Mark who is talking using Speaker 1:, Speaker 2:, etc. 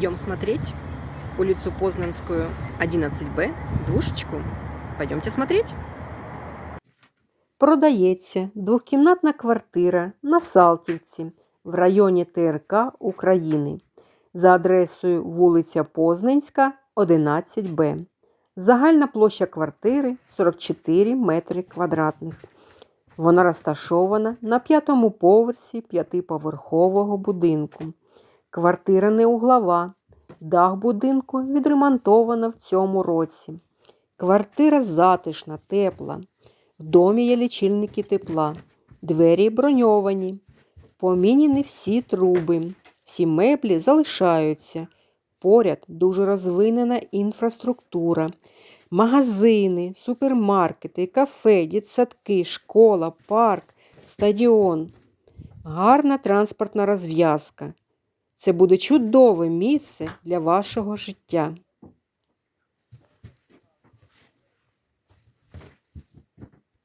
Speaker 1: Идем смотреть улицу Познанскую, 11Б, двушечку. Пойдемте смотреть.
Speaker 2: Продається двохкімнатна квартира на Салтівці в районі ТРК України за адресою вулиця Познанська, 11Б. Загальна площа квартири 44 метри квадратних. Вона розташована на п'ятому поверсі п'ятиповерхового будинку. Квартира не углова. Дах будинку відремонтовано в цьому році. Квартира затишна, тепла. В домі є лічильники тепла, двері броньовані, поміняні всі труби, всі меблі залишаються. Поряд дуже розвинена інфраструктура, магазини, супермаркети, кафе, дитсадки, школа, парк, стадіон. Гарна транспортна розв'язка. Це буде чудове місце для вашого життя.